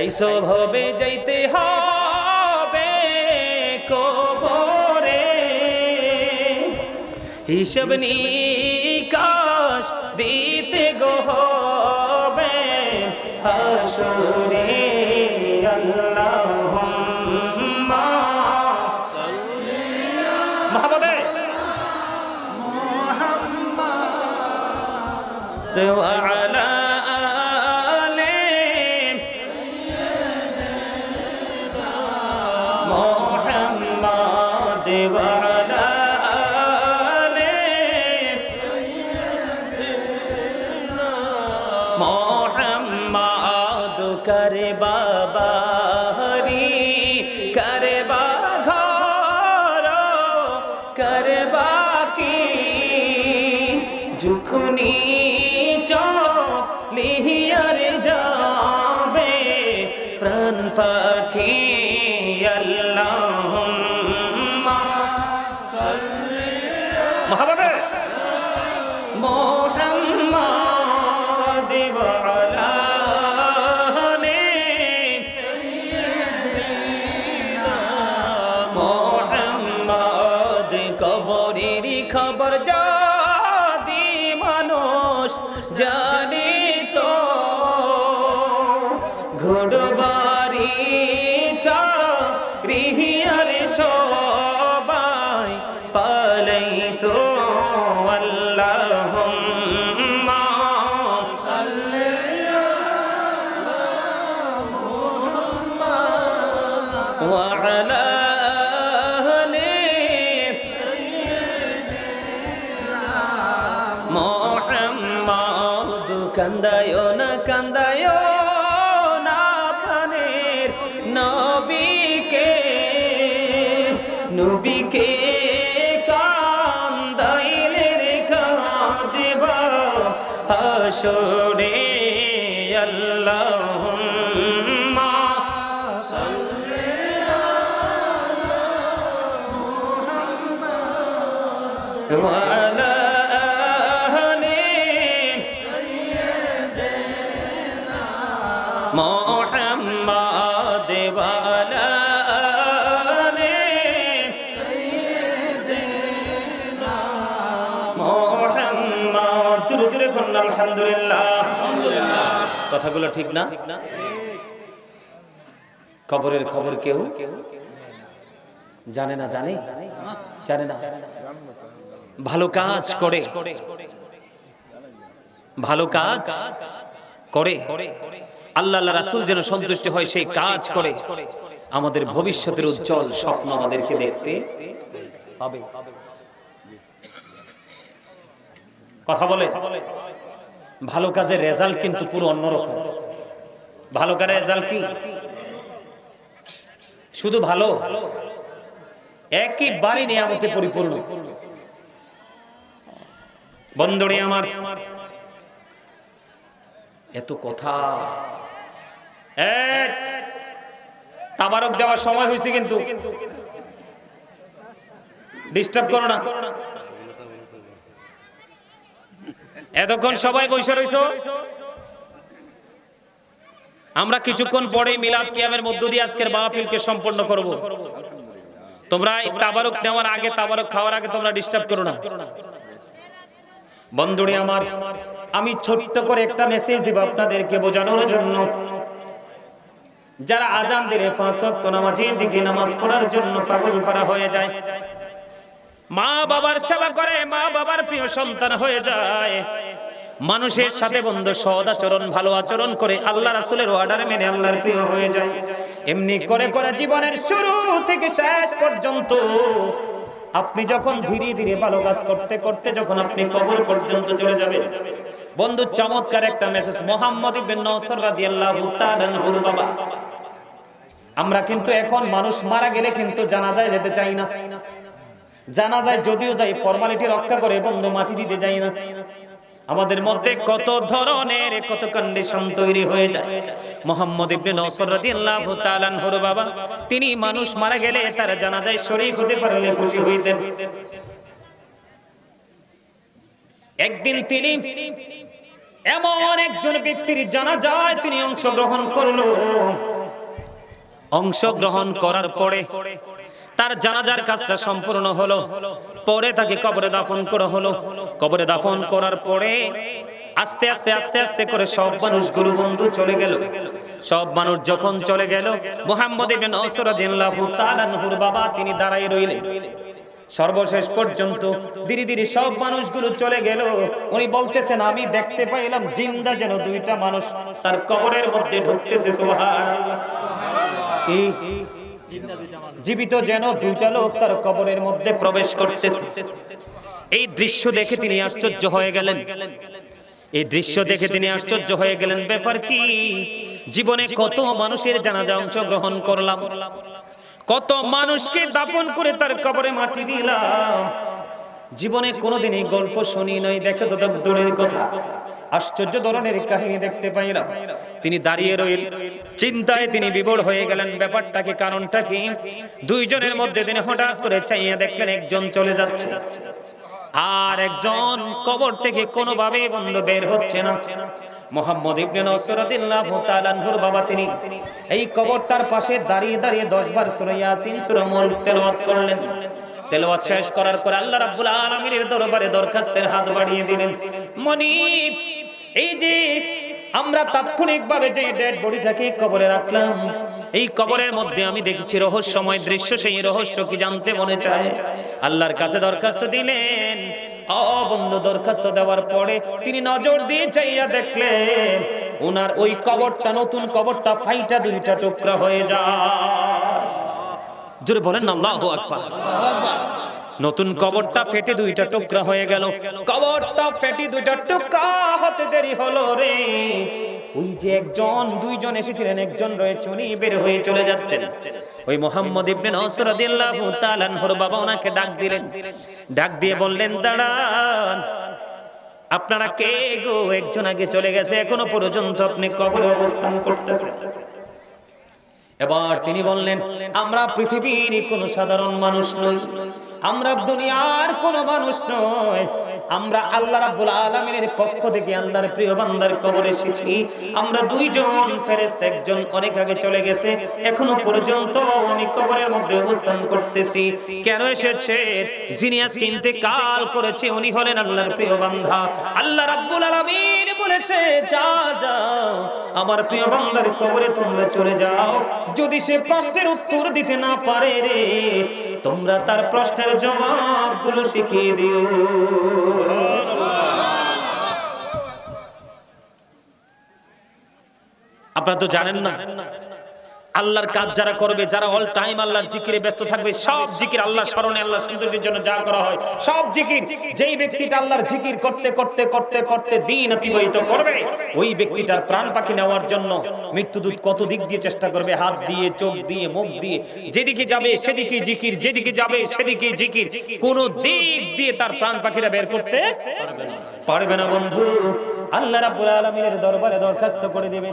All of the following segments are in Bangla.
এইসব হবে যাইতে হবে কবরে। হিসাব নিকাশ দিতে গো হবে হাসরে। আল্লাহুম্মা সাল্লি মহাবতে মুহাম্মদ ওয়া আলা মোহাম্মদ করে বাবা হরি করে বা ঘর করে বাকি যুখনি চলিহিয়ার যাবে প্রাণ পাখি আল্লাহ কবরের খবর যদি মানুষ জানি কান্দায় না কান্দায় না পানের নবীকে। নবীকে কান্দাইলে রে কাঁদেবা হাসরে আল্লাহুম্মা মোহাম্মদ মোহাম্মদ। জুরে জুরে করুন কথাগুলো ঠিক না? ঠিক না। কবরের খবর কেউ জানে না জানে? জানে না? ভালো কাজ করে। ভালো কাজ করে। করে। করে। আল্লাহ রাসূল যেন সন্তুষ্ট হয় সেই কাজ করে। আমাদের ভবিষ্যতের উজ্জ্বল স্বপ্ন আমাদেরকে দেখতে হবে। কথা বলে? ভালো কাজের রেজাল্ট কিন্তু পুরো অন্যরকম। ভালো কাজের রেজাল্ট কি? শুধু ভালো? একইবারই নিয়ামতে পরিপূর্ণ। বন্দরে আমার এত কথা। এক তাবারক দেওয়ার সময় হয়েছে কিন্তু। ডিস্টার্ব করো না। এতক্ষণ সবাই বসে রইছ? আমরা কিছুক্ষণ পরে মিলাদ কিয়ামের মধ্য দিয়ে আজকের মাহফিলকে সম্পন্ন করব। তোমরা তাবারক নেওয়ার আগে, তাবারক খাওয়ার আগে তোমরা ডিস্টার্ব করো না। বন্ধুরে আমার আমি ছোট্ট করে একটা মেসেজ দিব আপনাদেরকে বোঝানোর জন্য। যারা আজান দিলে পাঁচ ওয়াক্ত নামাজের দিকে নামাজ পড়ার জন্য পাগল পারা হয়ে যায়, মা বাবার সেবা করে, মা বাবার প্রিয় সন্তান হয়ে যায়। মানুষের সাথে বন্ধু সদ আচরণ, ভালো আচরণ করে আল্লাহ রাসুলের অর্ডার মেনে আল্লাহর প্রিয় হয়ে যায়। এমনি করে করে জীবনের শুরু থেকে শেষ পর্যন্ত আপনি যখন ধীরে ধীরে ভালো কাজ করতে করতে, যখন আপনি কবর পর্যন্ত চলে যাবেন বন্ধু, চমৎকার একটা মেসেজ মোহাম্মদ বাবা। আমরা কিন্তু এখন মানুষ মারা গেলে কিন্তু জানাজায় যেতে চাই না। জানাজায় যদিও যাই ফর্মালিটি রক্ষা করে বন্ধু মাটি দিতে যাই না। আমাদের মধ্যে কত ধরনের, কত কন্ডিশন তৈরি হয়ে যায়। মোহাম্মদ ইবনে নওসর রাদিয়াল্লাহু তাআলা আনহুর বাবা, তিনি মানুষ মারা গেলে তার জানাজায় শরীক হতে পারলে খুশি হইতেন। একদিন তিনি এমন একজন ব্যক্তির জানা যায় তিনি অংশগ্রহণ করল। অংশগ্রহণ করার পরে তার জানাজার কাজটা সম্পূর্ণ হলো। পরে তাকে কবরে দাফন করা হলো। কবরে দাফন করার পরে আস্তে আস্তে আস্তে আস্তে করে সব মানুষগুলো বন্ধু চলে গেল। সব মানুষ যখন চলে গেল, মোহাম্মদ ইবনে নওসর রাদিয়াল্লাহু তাআলাহুর বাবা তিনি দাঁড়াই রইলেন। সর্বশেষ পর্যন্ত ধীরে ধীরে সব মানুষগুলো চলে গেল। উনি বলতেছেন, আমি দেখতে পাইলাম জিন্দা যেন দুইটা মানুষ তার কবরের মধ্যে ঢুকতেছে জীবিত যেন দুইটা লোক তার কবরের মধ্যে প্রবেশ করতেছে। এই দৃশ্য দেখে তিনি আশ্চর্য হয়ে গেলেন। এই দৃশ্য দেখে তিনি আশ্চর্য হয়ে গেলেন, ব্যাপার কি? জীবনে কত মানুষের জানাজা অংশগ্রহণ করলাম। কত মানুষকে দাপন করে তার কবরে মাটি দিলাম। জীবনে কোনোদিন এই গল্প শুনি নাই, দেখে তো দূরের কথা। আশ্চর্য ধরনের কাহিনী দেখতে পাইলাম। তিনি দাঁড়িয়ে রইল। চিন্তায় তিনি বিবর হয়ে গেলেন। ব্যাপারটা কি কারণটা কি? দুইজনের মধ্যে তিনি হঠাৎ করে চাইয়া দেখলেন একজন চলে যাচ্ছে। আর একজন কবর থেকে কোনোভাবে বন্ধ বের হচ্ছে না। মোহাম্মদ ইবনে নসরাতিল্লাহু তাআলা আনহুর বাবা তিনি। এই কবরটার পাশে দাঁড়িয়ে দাঁড়িয়ে 10 বার সূরা ইয়াসিন, সূরা মুলক তেলাওয়াত করলেন। তেলাওয়াত শেষ করার পর আল্লাহ রাব্বুল আলামিনের দরবারে দরখাস্তের হাত বাড়িয়ে দিলেন। মনিব, এই যে আমরা তাৎক্ষণিকভাবে যে ডেড বডিটাকে কবরে রাখলাম, এই কবরের মধ্যে আমি দেখেছি রহস্যময় দৃশ্য, সেই রহস্য কি জানতে মনে চায়? আল্লাহর কাছে দরখাস্ত দিলেন অবন্ধ দরখাস্ত দেওয়ার পরে তিনি নজর দিয়ে চাইয়া দেখলেন ওনার ওই কবরটা, নতুন কবরটা ফাইটা দুইটা টুকরা হয়ে যায়। জোরে বলেন না, আল্লাহু আকবার। নতুন কবরটা ফেটে দুইটা টুকরা হয়ে গেল। কবরটা ফেটে দুইটা টুকরা হতে দেরি হলো রে। ওই যে একজন, দুইজন এসেছিলেন, একজন রয়েছে, উনি বের হয়ে চলে যাচ্ছেন। ওই মোহাম্মদ ইবনে নসর রাদিয়াল্লাহু তাআলা আনহুর বাবা ওনাকে ডাক দিলেন। ডাক দিয়ে বললেন, দাঁড়ান, আপনারা কে গো? একজন আগে চলে গেছে, এখনও পর্যন্ত আপনি কবরে অবস্থান করতেছেন। এবার তিনি বললেন, আমরা পৃথিবীর কোন সাধারণ মানুষ নই। আমরা দুনিয়ার কোন মানুষ নয়। আমরা আল্লাহ রাব্বুল আলামিনের পক্ষ থেকে আল্লাহর প্রিয় বান্দার কবরে এসেছি। আমরা দুইজন ফেরেশতা, একজন অনেক আগে চলে গেছে। এখনও পর্যন্ত আমি কবরের মধ্যে অবস্থান করতেছি। কেন এসেছে? যিনি আজকে ইন্তেকাল করেছে, উনি হলেন আল্লাহর প্রিয় বান্দা। আল্লাহ রাব্বুল আলামিন বলেছে, যা যাও আমার প্রিয় বান্দার কবরে তোমরা চলে যাও। যদি সে প্রশ্নের উত্তর দিতে না পারে রে, তোমরা তার প্রশ্নের জবাবগুলো শিখিয়ে দিও। আপনারা তো জানেন না আল্লাহর কাজ যারা করবে, যারা অল টাইম আল্লাহর জিকিরে ব্যস্ত থাকবে, সব জিকির আল্লাহ স্মরণে আল্লাহ সৌন্দর্যের জন্য যা করা হয়, সব জিকির যেই ব্যক্তিটা আল্লাহর জিকির করতে করতে করতে করতে দিন অতিবাহিত করবে, ওই ব্যক্তিটার প্রাণ পাখি নেওয়ার জন্য মৃত্যুদূত কত দিক দিয়ে চেষ্টা করবে, হাত দিয়ে, চোখ দিয়ে, মুখ দিয়ে, যেদিকে যাবে সেদিকে জিকির, যেদিকে যাবে সেদিকে জিকির, কোন দিক দিয়ে তার প্রাণ পাখিরা বের করতে পারবে না। পারবে না বন্ধু। আল্লাহ রাব্বুল আলামিনের দরবারে দরখাস্ত করে দেবে।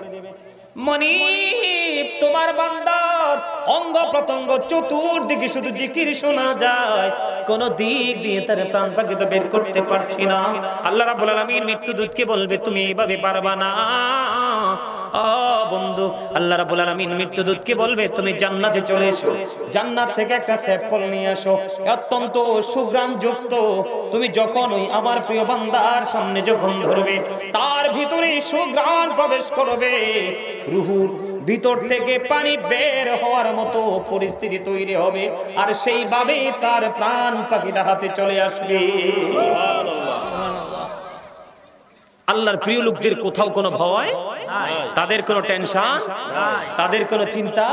মনিব, তোমার বান্দার অঙ্গ প্রত্যঙ্গ চতুর্দিকে শুধু জিকির শোনা যায়। কোন দিক দিয়ে তার প্রাণ তো বের করতে পারছি না। আল্লাহ রাব্বুল আলামিন মৃত্যু দূতকে বলবে, তুমি এভাবে পারবা না। বন্ধু, আল্লাহ রাব্বুল আলামিন মৃত্যু দূতকে বলবে, তুমি জান্নাতে চলে এসো। জান্নাত থেকে একটা স্যাম্পল নিয়ে আসো। অত্যন্ত সুগ্রাম যুক্ত তুমি যখন ওই আমার প্রিয় বান্দার সামনে যখন ধরবে, তার ভিতরে সুগ্রাম প্রবেশ করবে। রুহুর ভিতর থেকে পানি বের হওয়ার মতো পরিস্থিতি তৈরি হবে। আর সেইভাবে তার প্রাণ পাখিটা হাতে চলে আসবে। আল্লাহর প্রিয় লোকদের কোথাও কোনো ভয়? তাদের কোনো টেনশন তাদের কোনো চিন্তা?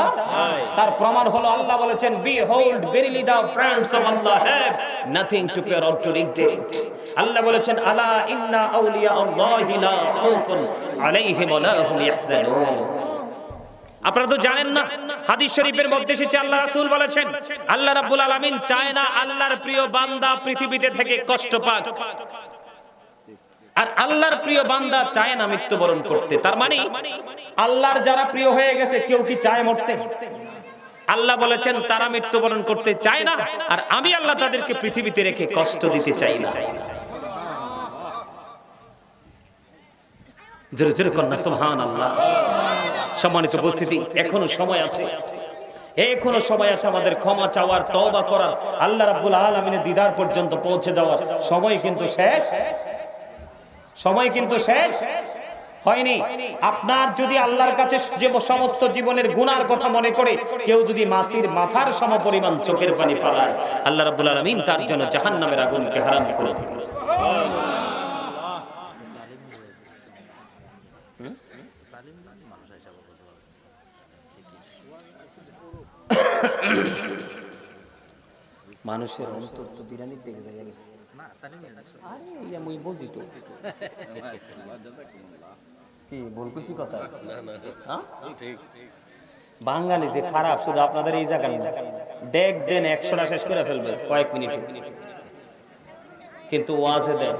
তার প্রমাণ হলো আল্লাহ বলেছেন behold verily the friends of Allah have nothing to fear or to regret Allah বলেছেন আলা ইন্না আউলিয়া আল্লাহি লা খাউফুন আলাইহিম ওয়া লা হুম ইয়াহজানুন. আপনারা তো জানেন না হাদিস শরীফের মধ্যে এসেছে আল্লাহ রাসূল বলেছেন আল্লাহ রাব্বুল আলামিন চায় না আল্লাহর প্রিয় বান্দা পৃথিবীতে থেকে কষ্ট পাক। আর আল্লাহর প্রিয় বান্দা চায় না মৃত্যুবরণ করতে। তার মানে আল্লাহর যারা প্রিয় হয়ে গেছে, কেউ কি চায় মরতে? আল্লাহ বলেছেন, তারা মৃত্যুবরণ করতে চায় না, আর আমি আল্লাহ তাদেরকে পৃথিবীতে রেখে কষ্ট দিতে চাই না। জোরে জোরে কন্যা সুবহান আল্লাহ সম্মানিত উপস্থিতি, এখনও সময় আছে। এখনও সময় আছে আমাদের ক্ষমা চাওয়ার, তওবা করার। আল্লাহ রাব্বুল আলামিনের দিদার পর্যন্ত পৌঁছে যাওয়ার। সময় কিন্তু শেষ। সময় কিন্তু শেষ হয়নি। আপনার যদি আল্লাহর কাছে যে সমস্ত জীবনের গুনার কথা মনে করে, কেউ যদি মাসির মাথার সম পরিমাণ চোখের পানি ফেলায় আল্লাহ রাব্বুল আলামিন তার জন্য জাহান্নামের আগুনকে হারাম করে দিবেন। মানুষের অন্তর তো বিরানির দিকে যায় আরে মুই বুঝি তো। কি ভুল কইছি কথা? হ্যাঁ? বাঙালি যে খারাপ শুধু আপনাদের এই জায়গা না ডেক দেন একশোটা শেষ করে ফেলবে কয়েক মিনিট। কিন্তু ওয়াজে দেন।